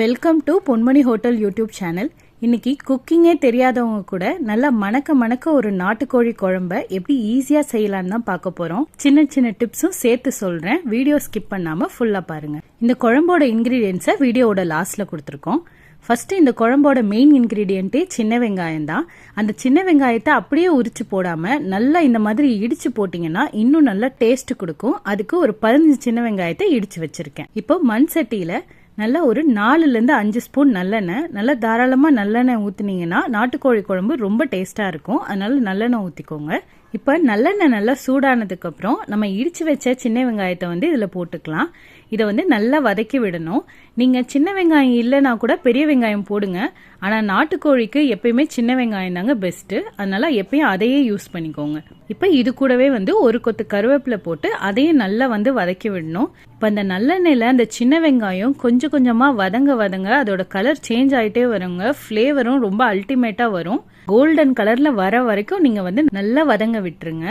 Welcome to Ponmani hotel YouTube channel இன்னைக்கு குக்கிங்கே தெரியாதவங்க கூட நல்லா மணக்க மணக்க ஒரு நாட்டுக்கோழி குழம்ப எப்படி ஈஸியா செய்யலாம்னு தான் பார்க்க போறோம். சின்ன சின்ன டிப்ஸும் சேர்த்து சொல்றேன். வீடியோ ஸ்கிப் பண்ணாம ஃபுல்லா பாருங்க. இந்த குழம்போட இன்கிரீடியன்ஸை வீடியோவோட லாஸ்ட்ல கொடுத்துருக்கோம். ஃபர்ஸ்ட் இந்த குழம்போட மெயின் இன்கிரீடியன்ட்டே சின்ன வெங்காயம் தான். அந்த சின்ன வெங்காயத்தை அப்படியே உரிச்சு போடாம நல்லா இந்த மாதிரி இடிச்சு போட்டீங்கன்னா இன்னும் நல்லா டேஸ்ட் கொடுக்கும். அதுக்கு ஒரு பதினஞ்சு சின்ன வெங்காயத்தை இடிச்சு வச்சிருக்கேன். இப்போ மண் சட்டியில நல்லா ஒரு நாலுலேருந்து அஞ்சு ஸ்பூன் நல்லெண்ணெய் நல்லா தாராளமாக நல்லெண்ணெய் ஊற்றுனீங்கன்னா நாட்டுக்கோழி குழம்பு ரொம்ப டேஸ்ட்டாக இருக்கும். அதனால நல்லெண்ணெய் ஊற்றிக்கோங்க இப்போ நல்லெண்ணெய் நல்லா சூடானதுக்கப்புறம் நம்ம இடித்து வச்ச சின்ன வெங்காயத்தை வந்து இதில் போட்டுக்கலாம். இதை வந்து நல்லா வதக்கி விடணும். நீங்கள் சின்ன வெங்காயம் இல்லைனா கூட பெரிய வெங்காயம் போடுங்க. ஆனால் நாட்டுக்கோழிக்கு எப்பயுமே சின்ன வெங்காயம் தாங்க பெஸ்ட்டு அதனால எப்பயும் அதையே யூஸ் பண்ணிக்கோங்க. இப்போ இது கூடவே வந்து ஒரு கொத்து கருவேப்பிலை போட்டு அதையும் நல்லா வந்து வதக்கி விடணும். இப்போ அந்த நல்லெண்ணெயில் அந்த சின்ன வெங்காயம் கொஞ்சம் கொஞ்சமாக வதங்க வதங்க அதோட கலர் சேஞ்ச் ஆகிட்டே வருங்க. ஃப்ளேவரும் ரொம்ப அல்டிமேட்டாக வரும். கோல்டன் கலரில் வர வரைக்கும் நீங்கள் வந்து நல்லா வதங்க விட்டுருங்க.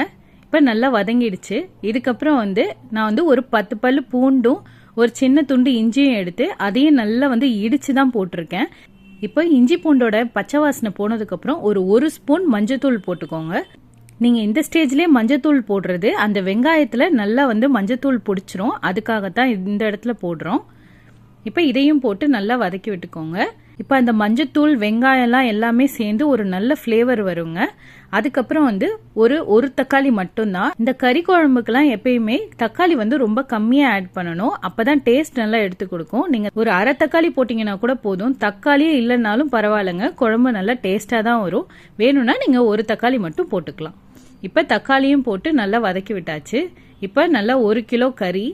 இப்போ நல்லா வதங்கிடுச்சு. இதுக்கப்புறம் வந்து நான் வந்து ஒரு பத்து பல் பூண்டும் ஒரு சின்ன துண்டு இஞ்சியும் எடுத்து அதையும் நல்லா வந்து இடிச்சு தான் போட்டிருக்கேன். இப்போ இஞ்சி பூண்டோட பச்சை வாசனை போனதுக்கப்புறம் ஒரு ஒரு ஸ்பூன் மஞ்சத்தூள் போட்டுக்கோங்க. நீங்கள் இந்த ஸ்டேஜ்லேயே மஞ்சத்தூள் போடுறது அந்த வெங்காயத்தில் நல்லா வந்து மஞ்சத்தூள் பிடிச்சிரும். அதுக்காகத்தான் இந்த இடத்துல போடுறோம். இப்போ இதையும் போட்டு நல்லா வதக்கி விட்டுக்கோங்க. இப்போ அந்த மஞ்சத்தூள் வெங்காயம்லாம் எல்லாமே சேர்ந்து ஒரு நல்ல ஃப்ளேவர் வருங்க. அதுக்கப்புறம் வந்து ஒரு ஒரு தக்காளி மட்டும்தான். இந்த கறி குழம்புக்குலாம் எப்பயுமே தக்காளி வந்து ரொம்ப கம்மியாக ஆட் பண்ணணும். அப்பதான் டேஸ்ட் நல்லா எடுத்து கொடுக்கும். நீங்க ஒரு அரை தக்காளி போட்டீங்கன்னா கூட போதும். தக்காளியே இல்லைனாலும் பரவாயில்லைங்க. குழம்பு நல்லா டேஸ்டாக தான் வரும். வேணும்னா நீங்க ஒரு தக்காளி மட்டும் போட்டுக்கலாம். இப்போ தக்காளியும் போட்டு நல்லா வதக்கி விட்டாச்சு. இப்போ நல்லா ஒரு கிலோ கறி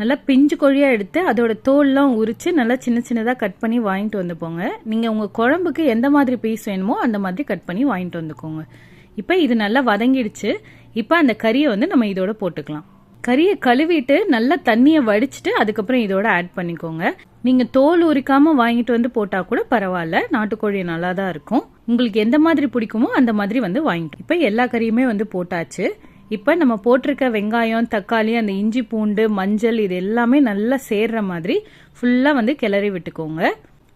நல்லா பிஞ்சு கொழியாக எடுத்து அதோட தோல்லாம் உரித்து நல்லா சின்ன சின்னதாக கட் பண்ணி வாங்கிட்டு வந்துப்போங்க நீங்கள் உங்கள் குழம்புக்கு எந்த மாதிரி பீஸ் வேணுமோ அந்த மாதிரி கட் பண்ணி வாங்கிட்டு வந்துக்கோங்க. இப்போ இது நல்லா வதங்கிடுச்சு. இப்போ அந்த கறியை வந்து நம்ம இதோட போட்டுக்கலாம். கறியை கழுவிட்டு நல்லா தண்ணியை வடிச்சிட்டு அதுக்கப்புறம் இதோட ஆட் பண்ணிக்கோங்க. நீங்க தோல் உரிக்காம வாங்கிட்டு வந்து போட்டா கூட பரவாயில்ல. நாட்டுக்கோழி நல்லா தான் இருக்கும். உங்களுக்கு எந்த மாதிரி பிடிக்குமோ அந்த மாதிரி வந்து வாங்கிட்டு இப்போ எல்லா கறியுமே வந்து போட்டாச்சு. இப்போ நம்ம போட்டிருக்க வெங்காயம் தக்காளி அந்த இஞ்சி பூண்டு மஞ்சள் இது எல்லாமே நல்லா சேர்ற மாதிரி ஃபுல்லாக வந்து கிளறி விட்டுக்கோங்க.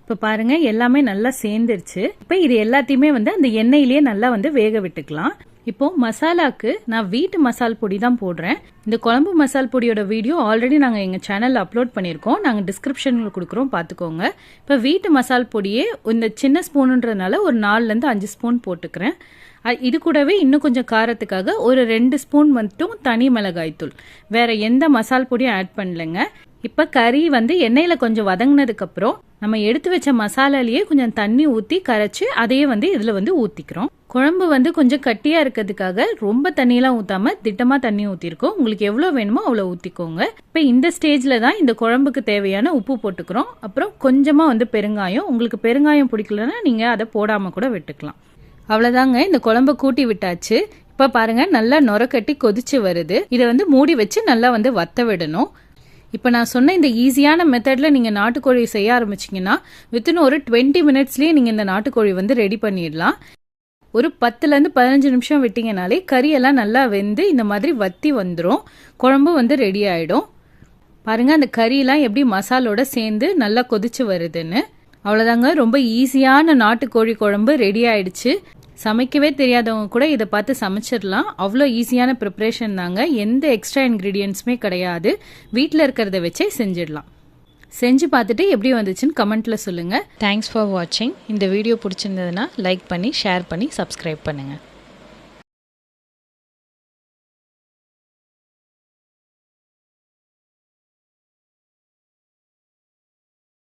இப்போ பாருங்க எல்லாமே நல்லா சேர்ந்துருச்சு. இப்போ இது எல்லாத்தையுமே வந்து அந்த எண்ணெயிலேயே நல்லா வந்து வேக விட்டுக்கலாம். இப்போ மசாலாக்கு நான் வீட்டு மசால் பொடி தான் போடுறேன். இந்த குழம்பு மசால் பொடியோட வீடியோ ஆல்ரெடி நாங்கள் எங்கள் சேனலில் அப்லோட் பண்ணியிருக்கோம். நாங்கள் டிஸ்கிரிப்ஷனில் கொடுக்குறோம் பார்த்துக்கோங்க இப்போ வீட்டு மசால் பொடியே இந்த சின்ன ஸ்பூனுன்றதுனால ஒரு நாலுலேருந்து அஞ்சு ஸ்பூன் போட்டுக்கிறேன். இது கூடவே இன்னும் கொஞ்சம் காரத்துக்காக ஒரு ரெண்டு ஸ்பூன் மட்டும் தனி மிளகாய்த்தூள். வேறு வேற எந்த மசால் பொடியும் ஆட் பண்ணலைங்க. இப்போ கறி வந்து எண்ணெயில் கொஞ்சம் வதங்கினதுக்கப்புறம் நம்ம எடுத்து வச்ச மசாலாலேயே கொஞ்சம் தண்ணி ஊற்றி கரைச்சி அதையே வந்து இதில் வந்து ஊற்றிக்கிறோம் குழம்பு வந்து கொஞ்சம் கட்டியாக இருக்கிறதுக்காக ரொம்ப தண்ணியெல்லாம் ஊற்றாமல் திட்டமாக தண்ணி ஊற்றிருக்கோம் உங்களுக்கு எவ்வளோ வேணுமோ அவ்வளோ ஊற்றிக்கோங்க இப்போ இந்த ஸ்டேஜில் தான் இந்த குழம்புக்கு தேவையான உப்பு போட்டுக்கிறோம். அப்புறம் கொஞ்சமாக வந்து பெருங்காயம். உங்களுக்கு பெருங்காயம் பிடிக்கலன்னா நீங்கள் அதை போடாமல் கூட விட்டுக்கலாம். அவ்வளோதாங்க இந்த குழம்ப கூட்டி விட்டாச்சு. இப்போ பாருங்க நல்லா நுரக்கட்டி கொதிச்சு வருது. இதை வந்து மூடி வச்சு நல்லா வந்து வத்த விடணும். இப்போ நான் சொன்ன இந்த ஈஸியான மெத்தடில் நீங்கள் நாட்டுக்கோழி செய்ய ஆரம்பிச்சிங்கன்னா வித்தின் ஒரு டுவெண்ட்டி மினிட்ஸ்லேயே நீங்கள் இந்த நாட்டுக்கோழி வந்து ரெடி பண்ணிடலாம். ஒரு பத்துலேருந்து பதினஞ்சு நிமிஷம் விட்டிங்கனாலே கறியெல்லாம் நல்லா வெந்து இந்த மாதிரி வத்தி வந்துடும் குழம்பு வந்து ரெடி ஆகிடும் பாருங்கள் அந்த கறியெல்லாம் எப்படி மசாலோட சேர்ந்து நல்லா கொதிச்சு வருதுன்னு. அவ்வளோதாங்க ரொம்ப ஈஸியான நாட்டுக்கோழி குழம்பு ரெடி ஆயிடுச்சு. சமைக்கவே தெரியாதவங்க கூட இதை பார்த்து சமைச்சிடலாம். அவ்வளோ ஈஸியான ப்ரிப்ரேஷன் தாங்க. எந்த எக்ஸ்ட்ரா இன்க்ரீடியன்ஸுமே கிடையாது. வீட்டில் இருக்கிறத வச்சே செஞ்சிடலாம். செஞ்சு பார்த்துட்டு எப்படி வந்துச்சுன்னு கமெண்ட்டில் சொல்லுங்கள் தேங்க்ஸ் ஃபார் வாட்சிங் இந்த வீடியோ பிடிச்சிருந்ததுன்னா லைக் பண்ணி ஷேர் பண்ணி சப்ஸ்கிரைப் பண்ணுங்கள்